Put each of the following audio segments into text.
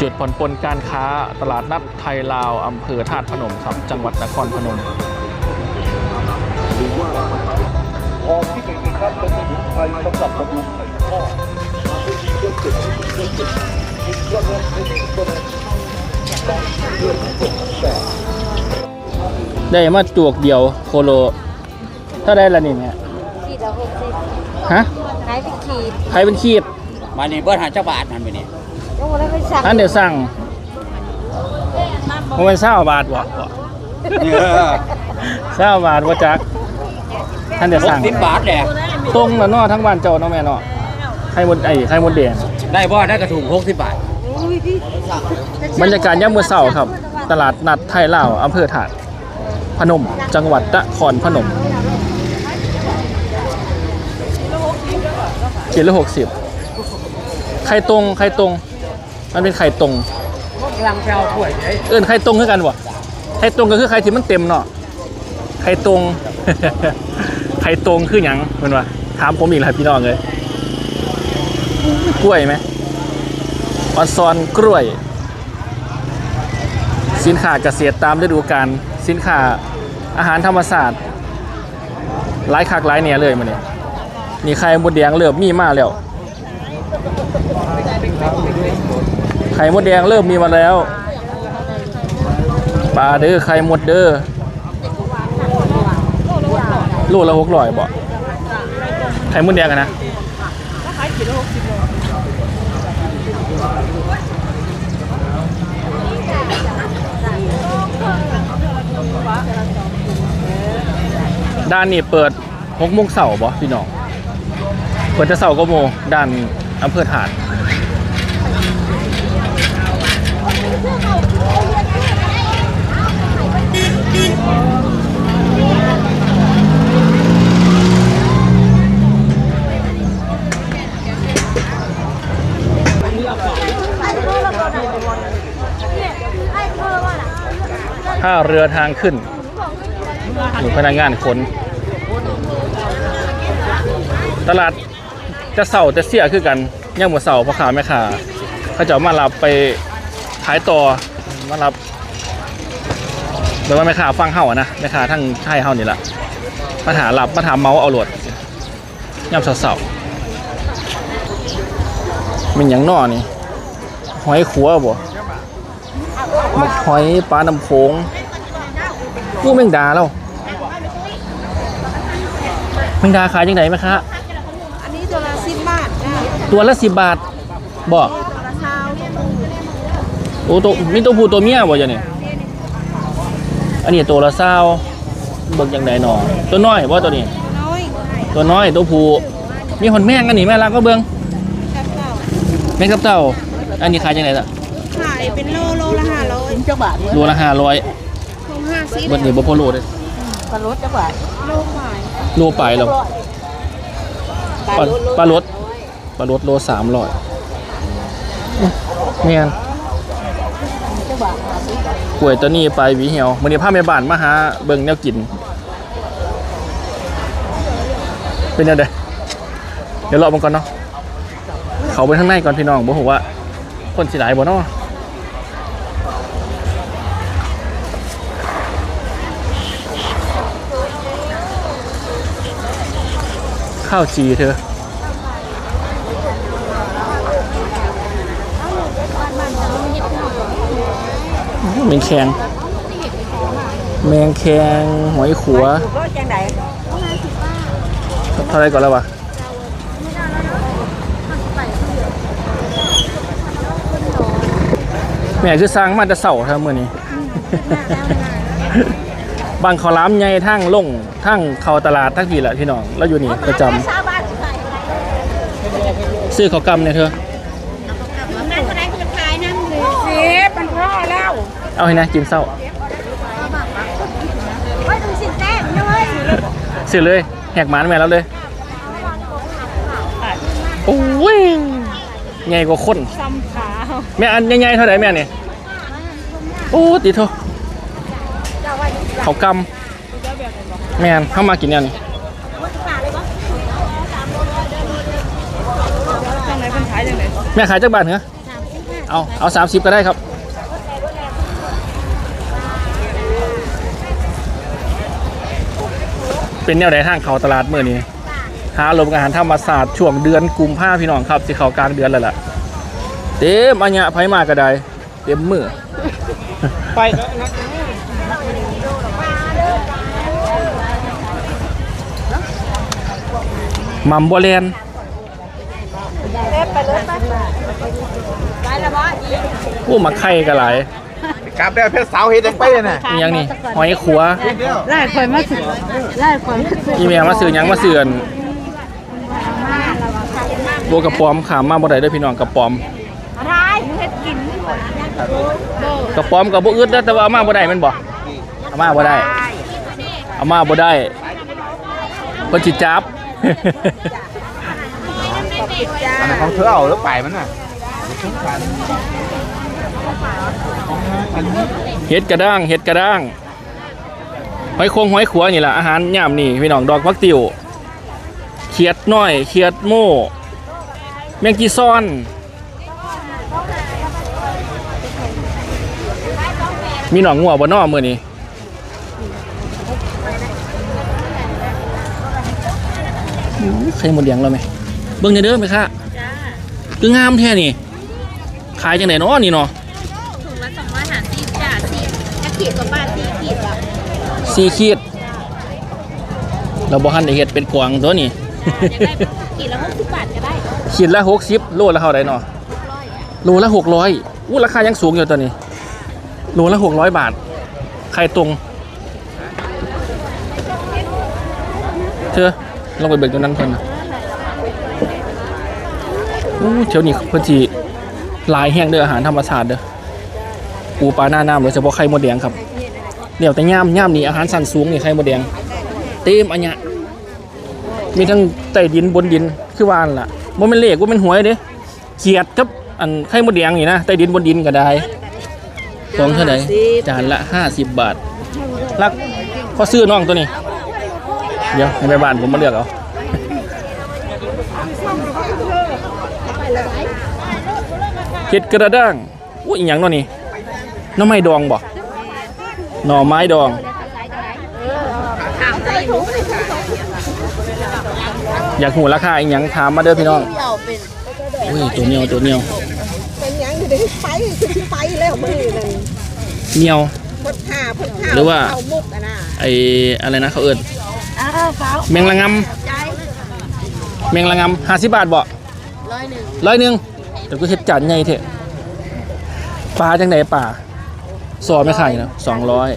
จุดผ่อนปลนการค้าตลาดนัดไทยลาวอำเภอธาตุพนมครับจังหวัดนครพนมหอที่เป็นครับเป็นสมุนไพรสำหรับบำรุงไขข้อไม่มีเครื่องเจ็บเครื่องเจ็บกินก็เงินไม่มีก็เงินต้องเรื่องตกแต่ได้มาจวกเดียวโคโล ถ้าได้ละนี่เนี่ยฮะายเป็นขีดใครเป็นขีดมานี่เบิดหาเจ้าบาทมันไปนี่โอ้แล้วไปสั่งอันเดี๋ยวสั่งมันเป็นเศร้าบาทบ่เศร้าบาทว่าจักท่านเดี๋ยวหกสั่งสิบบาทแหละตรงแล้วเนอทั้งวันเจ้าเน้องแม่เนาะไข่มดไอ้ไข่มดแดง ได้บ่ได้กระถุงหกสิบบาท อุ้ยพี่บรรยากาศย่ามมื้อเช้าครับ ตลาดนัดไทยลาวอำเภอถาด พนม จังหวัดนครพนม ขีดละหกสิบไข่ตรงไข่ตรง มันเป็นไข่ตรงกำลังเจ้าถ้วยไอ้เอิ้นไข่ตรงคือกันวะไข่ตรงก็คือไข่ที่มันเต็มเนาะไข่ตรง ไข่ตรงคือหยังเพิ่นว่าถามผมอีกแล้วพี่น้องเลยกล้วยไหมออนซอนกล้วย สินค้าเกษตรตามฤดูกาลสินค้าอาหารธรรมศาสตร์หลายคักหลายเนี่ยเลยมาเนี่ย นี่ไข่มดแดงเริ่มมีมาแล้ว ไข่มดแดงเริ่มมีมาแล้ว ปลาเด้อไข่มดเด้อโลละหกร้อยบ่ไข่มดแดงอะนะด้านนี้เปิดหกโมงเสาร์บ่พี่น้อง เปิดจะเสาร์ก็โมด้านอำเภอถาดถ้าเรือทางขึ้นอยู่พนักงานขน ตลาด จะเสาจะเสียคือกันย่างหมดเสาพ่อค้าแม่ค้าเขาจะเอามารับไปขายต่อมารับหรือว่าแม่ค้าฟังเฮาอะนะแม่ค้าทั้งไทยเฮานี่แหละมาถามรับมาถามเมาเอาโหลดย่ำเสาๆมันหยังนอนี่หอยขัวบ่หมกหอยปลาน้ำโขงงูแมงดาแล้วแมงดาขายยังไงไหมคะ อันนี้ตัวละสิบบาทนะ ตัวละสิบบาทบอกตัวละเช้าเนี่ยมึงโอ้ตัวมีตัวผู้ตัวเมียบ่จ้ะเนี่ยอันนี้ตัวละเศร้าเบิกยังไงหนอตัวน้อยว่าตัวนี้น้อยตัวน้อยตัวผู้มีหอนแม่งอันนี้แม่รักก็เบิงแค่เก่าแม่งกับเต่าอันนี้ขายยังไงล่ะขายเป็นโลโลละห้าร้อยเจ้าบาทโลละห้าร้อยคงห้าสิบวันนี้บ่พอโลเลยปลารสเจ้าบาทโลขายโลไปแล้วปลาปลารส ปลารสโลสามร้อยเมียนกล้วยตัวนี้ไปหวีเหี่ยวมื้อนี้พาแม่บ้านมาหาเบิ่งแนวกิน เป็นยังไงเดี๋ยวรอมันก่อนเนาะเขาไปข้างในก่อนพี่น้องบ่ฮู้ว่า คนสิหลายบ่เนาะข้าวจีเธอ มงแคงแมงแคงหอยขัวรถจังไดเท่าไรก่อนแล้ววะแม่คือสร้างมาจะเสาทั้งมือนี้บางขอล้ามใหญ่ทั้งลงทั้งเข้าตลาดทั้งทีแหละพี่น้อง แล้วอยู่นี่ประจชาวบ้านขายำซื้อข้าวกำเนี่ยเธอ นั่นคนไหนจะขายนั่นเลยเสียเป็นพ่อแล้ว เอาให้นะกินเศร้าเฮ้ยดูสิแต้มนะเว้ยซื้อเลยแหกหมานแม่แล้วเลยโอ้ยใหญ่กว่าคนซ้ำขาแม่อันใหญ่ๆเท่าไหร่แม่นี่โอ้ติดเถอะเขากำแม่นเข้ามากินเนี่ยนี่แม่ขายจักบาทเหรอเอาเอาสามสิบก็ได้ครับ เป็นแนวไหนทางเขาตลาดเมื่อนี้หาลมอาหารธรรมศาสตร์ช่วงเดือนกุมภาพี่น้องครับสิเขากลางเดือนแล้วล่ะเต็มอัญญะไผมากระไดเต็มมือไปมัมโบแลนไปละบ่อีกผู้มาไข่กันหลาย กลับได้เพชรสาวเฮ็ดจังไปเลยน่ะอีหยังนี่หอยขัวไล่ข่อยมาสิไล่ข่อยมาสิอีเมียมาซื้อหยังมาซื้ออันโบกระป๋อมขามมาบ่ได้เด้อพี่น้องกระป๋อมอะไรเฮ็ดกินกระป๋อมกับบ่อึดเด้อแต่ว่าเอามาบ่ได้แม่นบ่เอามาบ่ได้เอามาบ่ได้เพิ่นสิจับอันนั้นของเธอเอาแล้วไปมันน่ะ เห็ดกระด้างเห็ดกระด้างหอยโคงหอยขัวนี่แหละอาหารย่ามนี่พี่น้องดอกพักติวเขียดน้อยเขียดโม่แมงกีซอนมีหนองงัวบ่นอมือนี้ใครหมดเลี้ยงเราไหมเบิ่งเด้อไหมคะคืองามแท้นี่ขายจังไหนเนาะนี่เนาะ ถุงละสองร้อยห้าสิบจ้าสิจะ ขีดกว่าบาทสี่ขีดอะสี่ขีด เราบ่ทันได้เฮ็ดเป็นกวางตัวนี้จะได้ขีดละหกสิบบาทก็ได้ขีดละ60โลละเท่าไหร่เนาะโลละ600อู้ราคายังสูงอยู่ตัวนี้โลละ600บาทไข่ตรง เธอลองไปเบิกตัวนั้นเพิ่นนะอู้เที่ยวนี้เพิ่นสิหลายแห่งเด้ออาหารธรรมชาติเด้อ ปูปลาหน้าน้ำโดยเฉพาะไข่มดแดงครับเดี๋ยวแต่ย่ามย่ามนี่อาหารสันสูงนี่ไข่มดแดงเต็มอันเนี้ยมีทั้งใต้ดินบนดินคือว่านั่นล่ะบ่แม่นเลขบ่แม่นหวยเด้เขียดกับอันไข่มดแดงนี่นะใต้ดินบนดินก็ได้ของเท่าไหร่จานละ50บบาทรักพอซื้อน้องตัวนี้ เดี๋ยวให้ไปบ้านผมมาเลือกเอาเห็ดกระด้างอุ้ยอย่างนาะนี่ น้ำไม้ดองบ่หน่อไม้ดองถามใส่ถุงอยากหูราคาอีหยังถามมาเด้อพี่น้องอุ้ยตัวเหนียวตัวเหนียวเป็นหยังอยู่ได้ไปคือไปแล้วมือนั่นเหนียวพดข้าพดข้าหรือว่าเข้มุกอะนะไออะไรนะเขาเอิ้นอ้าวเขาแมงละงใจำแมงละงำห้าสิบบาทบ่ร้อยหนึ่งร้อยหนึ่งแต่ก็เฮ็ดจานใหญ่เถอะปลาจังไหนป่า ซอไม่ขายนะสองร้อย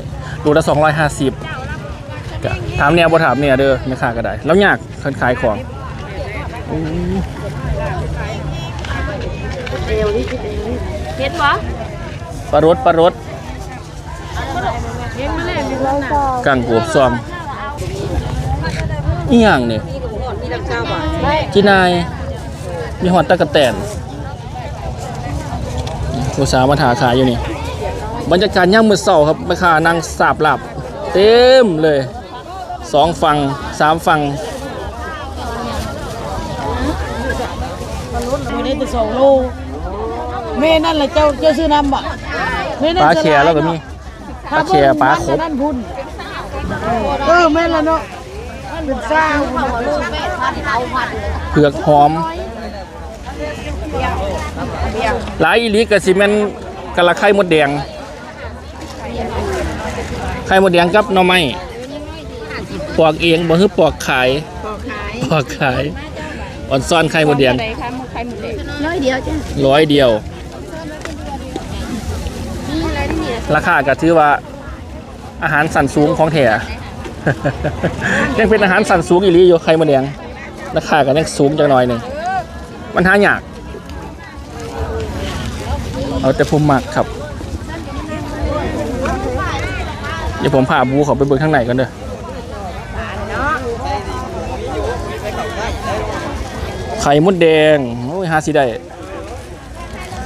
ดูละสองร้อยห้าสิบถามเนี่ยบ่ถามเนี่ยเด้อไม่ขายก็ได้ แล้วยากคนขายของอู้เห็นบ่ปลารสปลารสเห็นมาเลยมีคนกังกวบซอมอีหยังเนี่ยมีราคาบาทจีนาย มีหอดตะกะแตนลูกสาวมาถาขายอยู่นี่ บรรยากาศย่างมือเสาครับแม่ค้านางสาบหลับ เต็มเลยสองฝั่งสามฝั่งไม่ได้แต่สองโลแม่นั่นแหละเจ้าเจ้าซื้อน้ำบ่แม่นั่นปลาแขแล้วก็มีปลาแขปลาครบนั่นพุ่นเออแม่นละเนาะมันเป็นซ่าพุ่นน่ะเผือกหอมหลายอีหลีกับซีเมนกะละไข่มดแดง ไข่มดแดงกับหน่อไม้ปอกเองบ่คือปอกขายปอกขายอ่อนซ่อนไข่มดแดงร้อยเดียวจ้ะร้อยเดียว ราคาก็ถือว่า อาหารสันสูงของแท้ยังเป็นอาหารสันสูงอีหลีอยู่ไข่มดแดงราคาก็ยังสูงจังหน่อยหนึ่งมันหายาก เอาแต่ผมหมักครับ เดี๋ยวผมพาบูเขาไปเบิ่งข้างในกันเด้อไข่มดแดง โอ้ยหาสิได้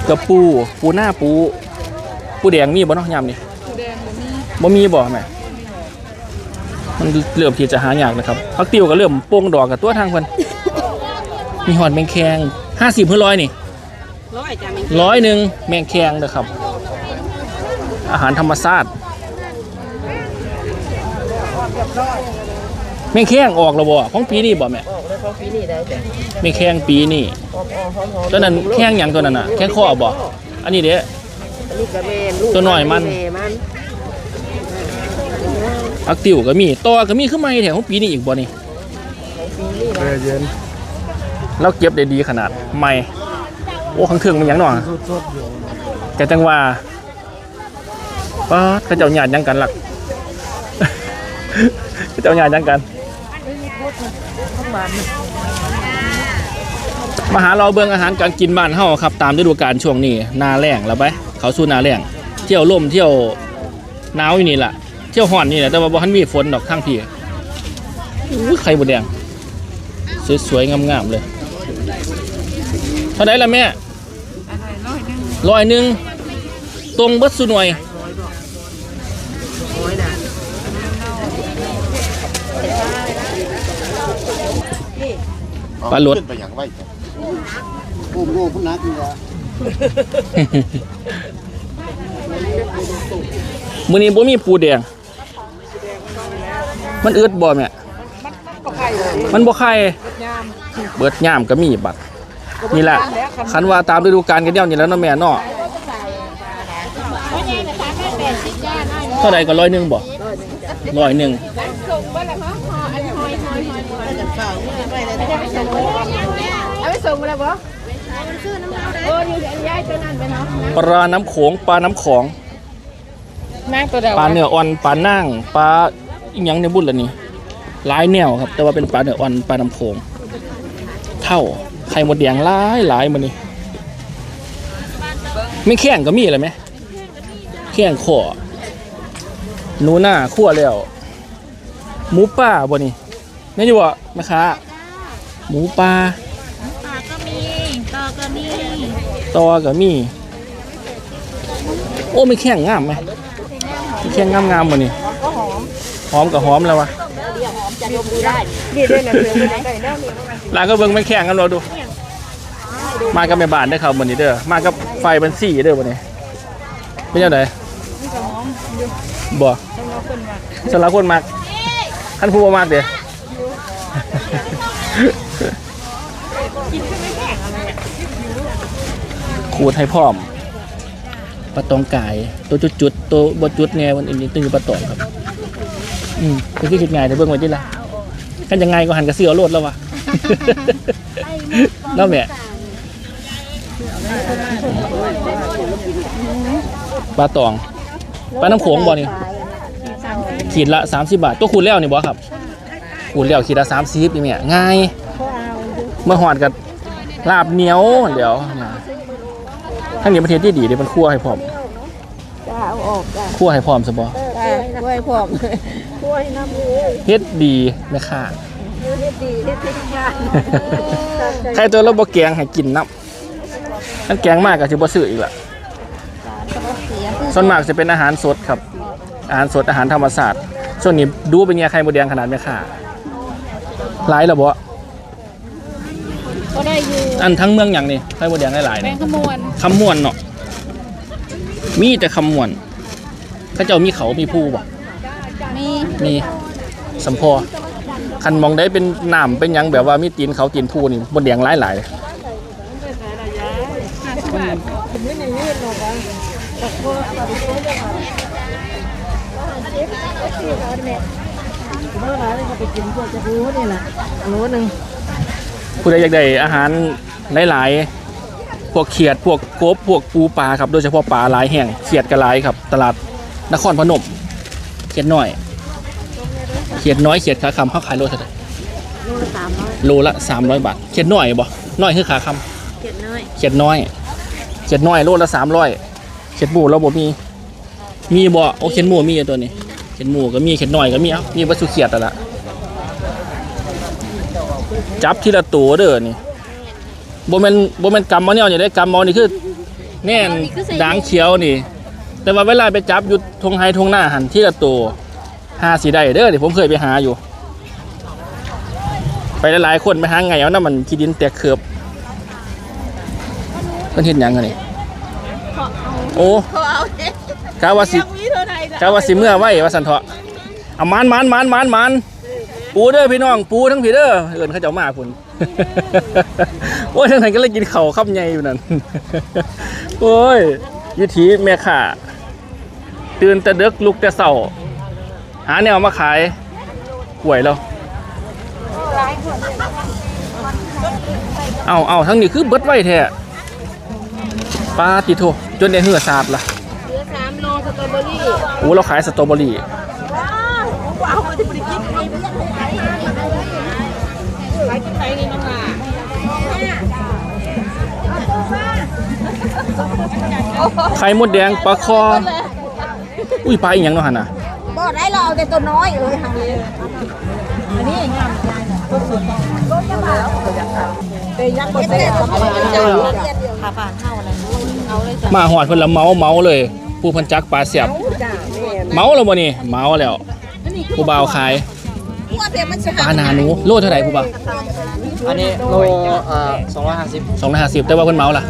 กระปู ปูหน้าปู ปูแดงมีบ่เนาะยามนี่บ่มีบ่แม่มันเริ่มที่จะหายากนะครับพักติวก็เริ่มโป่งดอกกับตัวทางเพิ่นมีหอดแมงแคง50เพื่อร้อยนี่ร้อยจ้ะแม่ร้อยหนึ่งแมงแคงเด้อครับ อาหารธรรมชาติ แมงแคงออกแล้วบ่ของปีนี้บ่แม่ออกเลยของปีนี้ได้จ้ะแมงแคงปีนี้หอมๆหอมๆตัวนั้นแข้งหยังตัวนั้นน่ะแข้งข้อบ่อันนี้เด้อันนี้ก็แม่ลูกตัวน้อยมันแม่มันอักติวก็มีต่อก็มีขึ้นมาแถวของปีนี้อีกบ่นี่เออเย็นเราเก็บได้ดีขนาดใหม่โอ้ข้างเครื่องมันหยังหน่อแต่จังว่าป้าดเขาเจ้าหยาดหยังกันหลัก เขาเจ้าหยาจังกัน มาหาเราเบิ่งอาหารการกินบ้านเฮาครับ ตามฤดูกาลช่วงนี้หนาแรงแล้วไปเขาสู้หนาแรงเที่ยวล่มเที่ยวหนาวอยู่นี่แหละเที่ยวห่อนนี่แหละแต่ว่าบ่ทันมีฝนดอกข้างพี่อู้ไข่บดแดงสวยๆงามๆเลยเท่าไหร่ละแม่ร้อยหนึ่งตรงเบิดสุหน่วย ปลาหลดไปอย่างไว้ผมรู้พุ่นนักนี่ว่ามื้อนี้บ่มีปูแดง มันอึดบ่แม่มันบ่ไข่เบิดย่ามก็มีบัดนี่แหละคันว่าตามฤดูกาลกันเดียวนี่แหล้วเนาะแม่เนาะเท่าใดก็ร้อยหนึงบ่ร้อยหนึง เอาไปส่งมาแล้วบ่โอ้ยอันยายตัวนั้นไปเนาะปลาน้ำโขงปลาน้ำของแม่ตัวเดียวปลาเนื้ออ่อนปลานั่งปลาอีหยังในบุญละนี่หลายแนวครับ แต่ว่าเป็นปลาเนื้ออ่อนปลาน้ำโขงเท่าไข่หมดแดงหลายหลายมันนี่ไม่แข้งก็มีอะไรไหมแข้งขอหนูหน้าคั่วแล้วหมูป่าบ่นี่นี่อยู่บ่แม่ค้า หมูป่าปลาก็มีตอก็มีตอก็มี โอ้ไม่แข้งงามไหมไม่แข้งงามงามๆบ่นี่หอมกับหอมแล้ววะนี่ได้นะเสือไม่ได้แล้วนี่ลานก็เบิ่งไม่แข่งกันเราดู มากับแม่บ้านได้ครับวันนี้เด้อมากับไฟเป็นสี่เด้อวันนี้เป็นยังไงบ่สำหรับคนมากท่านผู้บ่มากเด้อ ขูดให้พร้อมปลาตองกาย ตัวจุดๆตัวบจุดเนี่ยวันนี้ตึงปลาตองครับ อืมพี่คิดง่ายแต่เบิ่งไว้ที่ละกันยังไงก็หันกระเสือโลดแล้ววะแล้วแม่ปลาตองปลาน้ำโขงบ่นี่ขีดละ 30 บาท ตัวขูดแล้วนี่บ่ครับขูดแล้วขีดละ30นี่แม่ง่ายเมื่อหอดกับลาบเหนียวเดี๋ยวนะ ทั้งนี้ประเทศที่ดีเดี๋ยวมันคั่วให้พร้อมจ้าเอาออกจ้าคั่วให้พร้อมซะบ่จ้าช่วยพร้อมช่วยน้ำเลยเฮ็ดดีแม่ค้าเฮ็ดดีเฮ็ดทุกอย่างใครตัวเราบ่แกงให้กินน้ำนั่นแกงมากก็สิบ่ซื้ออีกละส่วนมากจะเป็นอาหารสดครับ อาหารสดอาหารธรรมศาสตร์ช่วงนี้ดูเป็นไงไข่มดแดงขนาดแม่ค้าหลายแล้วบ่ ก็ได้อยู่อันทั้งเมืองอย่างนี่ไข่มดแดงหลายๆแมนี่งขมวนคำม่วนเนาะมีแต่คำม่วนเขาเจ้ามีเขามีผู้บ่มีมีสัมพอคันมองได้เป็นน้ำเป็นหยังแบบว่ามีตีนเขาตีนผู้นี่มดแดงหลายๆเมื่อไหร่ก็ไปกินพวกจะรู้นี่แหละโลนึง ผู้ใดอยากได้อาหารหลายๆ พวกเขียดพวกกบพวกปูปลาครับโดยเฉพาะปลาหลายแห่งเขียดกระไรครับ ตลาดนครพนมเขียดน้อย เขียดน้อยเขียดขาคำเขาขายโลเท่าไหร่โลละสามร้อยบาทเขียดน้อยบ่น้อยคือขาคำเจ็ดน้อยเขียดน้อยเขียดน้อยโลละสามร้อยเขียดหมูเราบ่มี มีบ่โอ้เขียดหมูมีอยู่ตัวนี้เขียดหมูก็มีเขียดน้อยก็มีเอ้ามีวัตถุเขียดแต่นละ จับทีละตัวเด้อนี่บ่แม่นบ่แม่นกำมาเนี่ยอย่าได้กำมานี่คือ แน่นด่างเขียวนี่ แต่ว่าเวลาไปจับอยู่ทงไฮทงหน้าหันทีละตัวหาสีได้เด้อนี่ผมเคยไปหาอยู่ ไปหลายๆคนไปหาไงเอาน้ำมันขี้ดินแตกเขือบพิ่นเฮ็ดหยังกันนี่โอ้เขาเอาเองกะว่าสิมีเท่าไหร่กะว่าสิเมื่อไว้ว่าสันเถาะเอามันมันมันมันมัน ปูเด้อพี่น้องปูทั้งพี่เด้อเอิ้นเขาเจ้ามาพุ่นโอ้ยทั้งนั้นก็เลยกินข้าวคำใหญ่อยู่นั่นโอ้ยวิถีแม่ค้าตื่นแต่ดึกลุกแต่เช้าหาแนวมาขายกล้วยแล้วเอาเอาทั้งนี้คือเบิดไว้แท้ปาติโทจนได้เหือสาดล่ะเหลือสามโลสตรอเบอรี่โอ้เราขายสตรอเบอรี่ ไข่มดแดงปลาคอ อุ้ยปลาอีหยังเนาะหั่นน่ะบ่ได้เราเอาแต่ตัวน้อยเอ้ยทางนี้อันนี้งามแต่ยักษ์บ่ได้ทำอะไรเจ้าค่าบ้านเท่าอะไรเอาเลยจ้ะมาหอดเพิ่นละเมาเมาเลย ผู้เพันจักปลาเสียบ เมาแล้วบ่นี่เมาแล้วผู้บ่าวขาย ว่าแต่มันสิปลาหนาหนูโลเท่าไหร่ผู้บ่าว อันนี้โลเอ่อสองร้อยห้าสิบสองร้อยห้าสิบแต่ว่าเพิ่นเมาล่ะ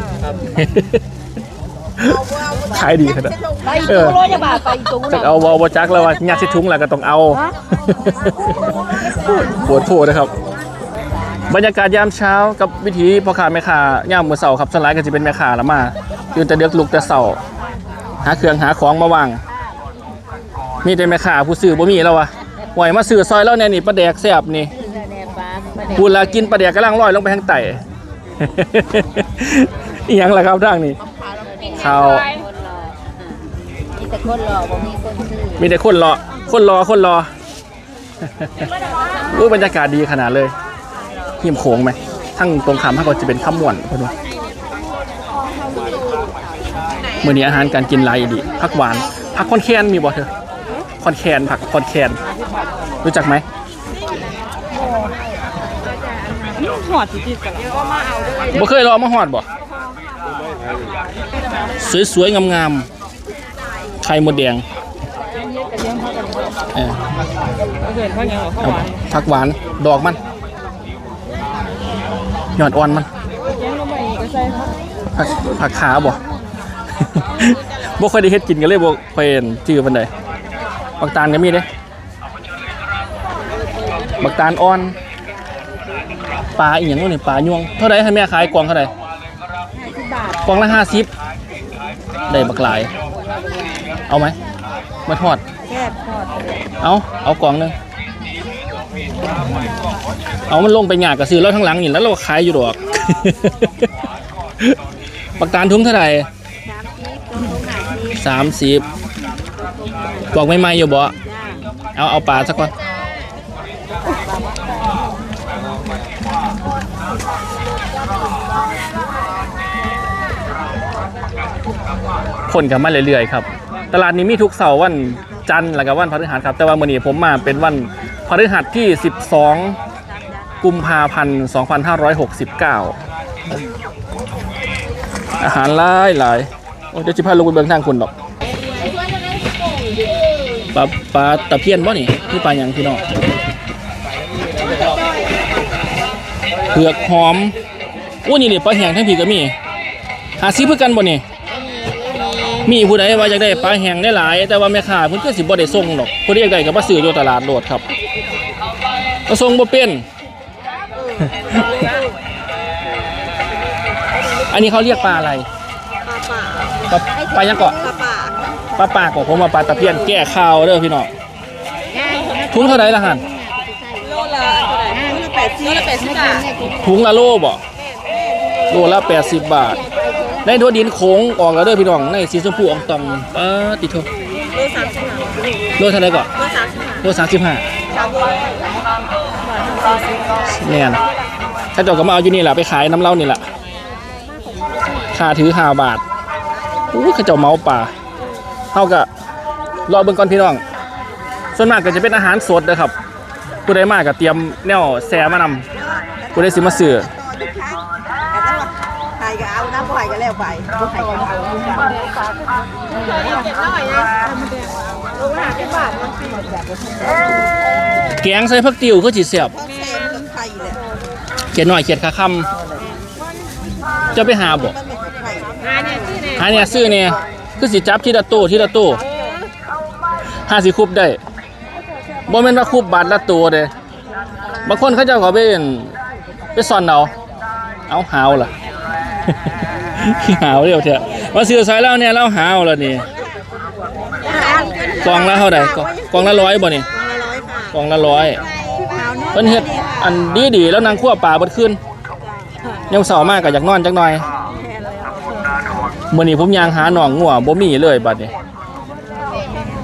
ขายดีขนาดไปเออตู้ร้อยจะบาทไปตู้จักเอาวอลบ่จักแล้วว่ายัดใส่ถุงแล้วก็ต้องเอาปวดโผนะครับ บรรยากาศยามเช้ากับวิถีพ่อค้าแม่ค้ายามมื้อเช้าครับส่วนหลายก็สิเป็นแม่ค้าละมาตื่นแต่เด็กลุกแต่เช้าหาเครื่องหาของมาวาง มีแต่แม่ค้าผู้ซื้อบ่มีแล้ววะหวยมาซื้อซอยแล้วแน่นี่ปลาแดกแซ่บนี่ พูดละกินปลาแดกกำลังลอยลงไปทางไตอีหยังล่ะครับทางนี้ ข้าวมีแต่คนรอบ่มีคนซื้อมีแต่คนรอ คนรอ คนรออุ้ยบรรยากาศดีขนาดเลยหิมโขงไหมทั้งตรงขามทั้งก็จะเป็นข้ามม่วนเพื่อนว่ามื่อนี้อาหารการกินหลายอีดีผักหวานผักคอนแคนมีบ่เธอคอนแคนผักคอนแคนรู้จักไหม หอดที่กันบ่เคยรอมาหอดบ่สวยๆงามๆไข่มดแดงเออเอาผักหวานดอกมันยอดอ่อนมันผักผักขาบ่บ่ค่อยได้เฮ็ดกินกันเลยบ่ค่อยเห็นชื่อปานใดบักตาลก็มีเด้บักตาลอ่อน ปลาอีหยังวะนี่ปลายวงเท่าไหร่ให้แม่ขายกล่องเท่าไหร่กล่องละ50ได้บักหลาย เอาไหมมาทอด แค่ทอดเอาเอากล่องหนึงเอามันลงไปหยากกับซื้อแล้วทั้งหลังนี่แล้วเราขายอยู่ดอก ปักตาลทุ่งเท่าไหร่สามสิบบอกไม่ไม่ๆอยู่บ่เอาเอาปลาสักก่อน คนกันมาเรื่อยๆครับตลาดนี้มีทุกเสาร์วันจันทร์และก็วันพฤหัสครับแต่ว่ามื้อนี้ผมมาเป็นวันพฤหัสที่ 12 กุมภาพันธ์ 2569 อาหารหลายหลายโอ้เดี๋ยวจิพาลงไปเบิ่งทางคุณดอกปลาปลาตะเพียนบ่นี่คือปลาหยังพี่น้องเผือกหอมอู้นี่นี่ปลาแห้งทั้งผีก็มีหาซื้อเพื่อกันบ่นี่ มีผู้ใดว่าอยากได้ปลาแห้งได้หลาย แต่ว่าแม่ค้าเพิ่นก็สิบ่ได้ส่งดอกผู้ใดอยากได้ก็มาซื้ออยู่ตลาดโลดครับก็ส่งบ่เป็น อันนี้เขาเรียกปลาอะไร ปลาปลายังเกาะปลาป่าปลาปากของผมมาปลาตะเพียนแก้ข้าวเด้อพี่น้องถุงเท่าไหร่ละหันโลละเท่าไหร่โลละแปดสิบโลละแปดสิบบาทถุงละโลบ่โลละ80บาท ในทั่วดินโค้งออกแล้วเด้อพี่น้องในสีชมพูอองตองปาติโทโลสามสิบห้าโลเท่าไหร่ก่อนโลสามสิบห้าโล35เนี่ยนะถ้าเจ้าก็มาเอาอยู่นี่แหละไปขายน้ำเหล้านี่แหละค่าถือ5บาทอู้เขาเจ้าเมาป่าเท่ากับรอเบิ่งก่อนพี่น้อง ส่วนมากก็จะเป็นอาหารสดนะครับผู้ใดมากก็เตรียมแนวแซ่มานำผู้ใดสิมาซื้อ น้ำบ่อยก็แล้วไปบ่ใครก็เอาทุกครั้งแกงใส่ผักติ๋วก็สิแซ่บต้องแซมกับไข่เลยเขียนหน่อยเขียนคาคำจะไปหาบ่มันไม่กับไข่หาเนี่ยซื้อเนี่ยคือสิจับทีละตู้ทีละตู้ห้าสิคุบได้บ่แม่นว่าคุบบาทละตัวเด้บางคนเขาเจ้าก็ไปอั่นไปซ่อนเอาเอาหาวล่ะ หาวเดียวเถอะมาซื้อซอยแล้วเนี่ยเราหาวแล้วนี่กล่องละเท่าใดกล่กล่องละร้อยบ่นี่กล่องละร้อยเพิ่นเฮ็ดอันดีๆแล้วนางคั่วปลาบดขึ้นยังเสาร์มากก็อยากนอนจักหน่อยมื่อนี้ผมยางหาหนองงัวบ่มีเลยบัดนี้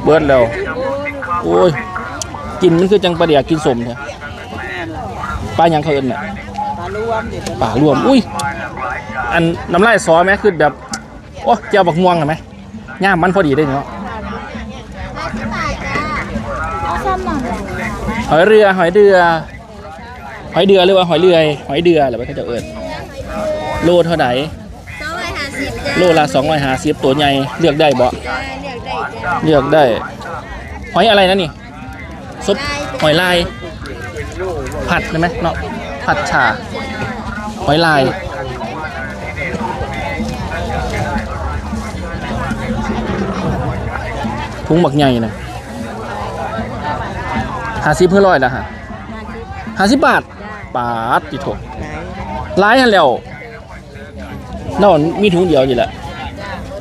เบิดแล้วโอ้ยกินมันคือจังปลาเดียกินสมแท้ปลาหยังเขาเอิ้นน่ะปลารวมปลารวม อุ้ย อันน้ำลายซอไหมคือแบบโอ้เจียวบักม่วงเห็นไหมย่ามมันพอดีได้เนาะหอยเรือหอยเดือหอยเดือหรือว่าหอยเรือหอยเดือหรือว่าเขาจะเอิ้นโลเท่าไหร่สองร้อยห้าสิบตัวใหญ่เลือกได้บ่เลือกได้จ้าเลือกได้ หอยอะไรนะนี่ซุปหอยลาย ผัดได้ไหมเนาะผัดฉาหอยลาย ถุงบักใหญ่นะห้าสิบเพื่อร้อยละฮะห้าสิบบาทบาทติโถร้ายหันแล้วน่ามีถุงเดียวอยู่แหละ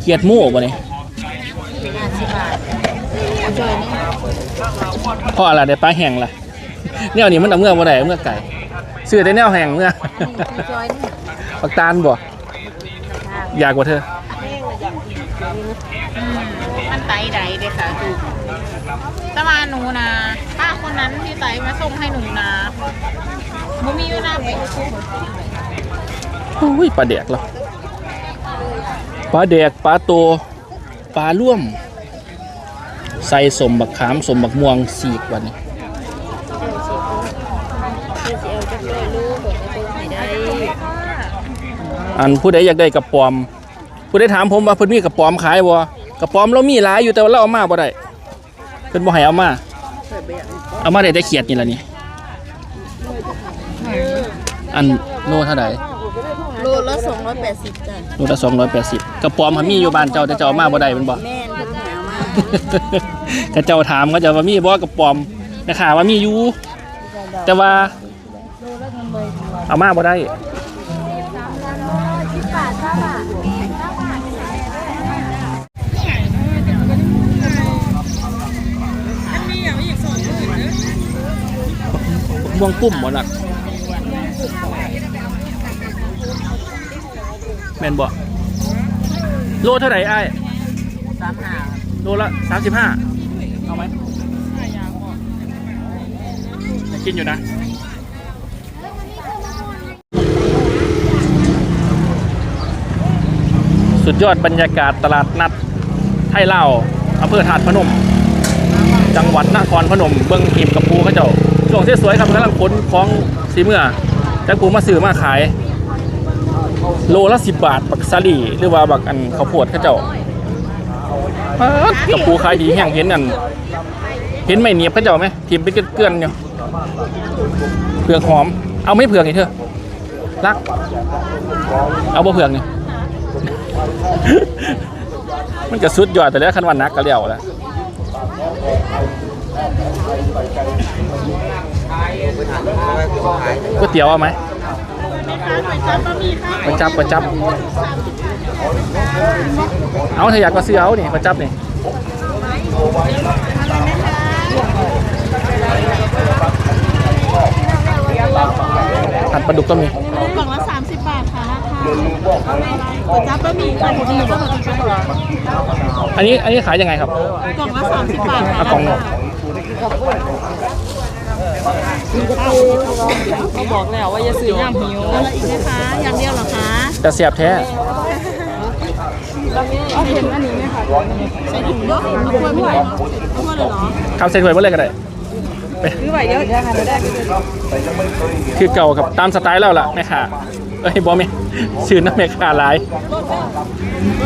เขียดหมูบ่นี่เพราะอะไรได้ปลาแห้งล่ะแนวนี้มันเอาเมื่อบ่ได้เอาเมื่อไก่ซื้อได้แนวแห้งเมื่อปักตาลบ่อยากกว่าเธอ มันไตใดเด้ค่ะถูกแต่ว่าหนูนะป้าคนนั้นที่ไตมา ส่งให้หนูนะมูมีอยู่น้าไปอุ้ยปลาแดกเหรอปลาแดกปลาโตปลาร่วม ใส่สมบักขามสมบักม่วงสีกวันนี้อันผู้ใดอยากได้กระป๋อม ผู้ใดถามผมว่าเพิ่นมีกระป๋อมขายบ่กระป๋อมเรามีหลายอยู่แต่ว่าเราเอามาบ่ได้เพิ่นบ่ให้เอามา เอามาได้แต่เขียดนี่ล่ะนี่ อันโลเท่าไหร่โลละสองร้อยแปดสิบจ้ะโลละสองร้อยแปดสิบกระป๋อมหามีอยู่บ้านเจ้าแต่เจ้าเอามาบ่ได้แมันบ่ แม่นเป็นหามากระเจ้าถามก็จะว่ามีบ่กระป๋อมนะข่าวว่ามีอยู่แต่ว่า เอามาบ่ได้ม่ วงปุ่มบ่ล่ะแม่นบ่โลเท่าไหร่อ้ายสามหาโลละสามสิบห้าเอาไหมอยากกินอยู่นะสุดยอดบรรยากาศตลาดนัดไทยเล่าวอำเภอถาดพนม จังหวัดนครพนม เบิ้งหิมกับปูเขาเจ้า ช่วงที่สวยๆครับกำลังขนของสีเมื่อจากปูมาซื้อมาขาย โลละสิบบาทบักซาลีหรือว่าบักอันข้าวโพดเขาเจ้าป๊าดกับปูขายดีแห้งเห็นนั่นเห็นไหมเนียบเขาเจ้าไหมทีมเป็นเกลื่อนๆอยู่เผือกหอม เอาไม่เผือกนี่เธอรัก เอาบ่เผือกนี่มันจะสุดยอดแต่แล้วคันวันนักก็เลี้ยวแล้ว ก๋วยเตี๋ยวเอาไหมประจับประจับ เอาเธออยากก็ซื้อเอานี่ประจับนี่ผัดปลาดุกก็มีกล่องละ30บาทค่ะราคาจับก็มีค่ะผมมีก็มาเป็นกล่องอันนี้อันนี้ขายยังไงครับ กล่องละ30บาทค่ะเอากล่องหนึ่ง เขาบอกแล้วว่าอย่าซื้อย่ำหิวแล้วอีกนะคะอย่างเดียวเหรอคะแต่เสียบแท้เอาเห็นอันนี้ไหมคะใส่ถุงเนาะเอาถ้วยไม่ได้เนาะเอาถ้วยเลยเหรอคำใส่ถ้วยมาเลยก็ได้ซื้อไว้เดี๋ยวจะหาไม่ได้คือเก่ากับตามสไตล์เราล่ะแม่ค้าเอ้ยบอมชื่อน้ำแม่ค้าหลายร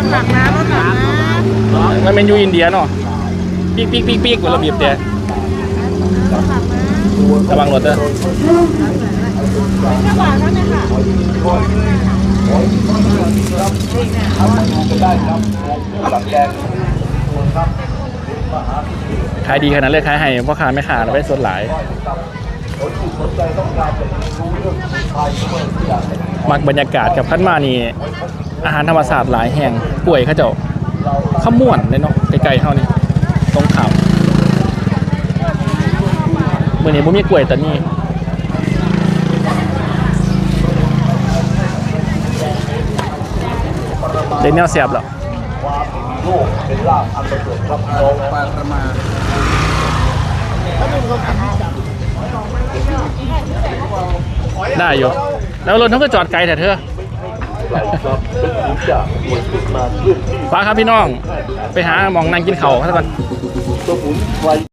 ถหนักนะรถหนักนะมันเป็นอยูอินเดียเนาะปีกปีกปีกปีกกว่าระเบียบแต่ ระวังรถเด้อแค่บาทเท่านั้นค่ะกันได้ครับวงผู้หลักแดงตัวครับเป็นมหาพิธีขายดีขนาดเลยขายให้พ่อค้าแม่ค้าเราไปสดหลายคนที่สนใจต้องกายมักบรรยากาศกับพันมานี่อาหารธรรมศาสตร์หลายแห่งกล้วยเขาเจ้าข้าม่วนเลยเนาะไกลๆเท่านี้ตรงขามเมื่อนี้ผมมีกล้วยแต่นี่เด็กแนวเสียบแล้วความมีโลกเป็นลาภอันประเสริฐครับน้องปลาประมาได้อยู่ แล้วรถเขาก็จอดไกลแต่เธอเรากคลื่อนที่ฟ้าครับพี่น้อง ไปหามองนั่งกินเข่าวซะก่อนสมุนไพร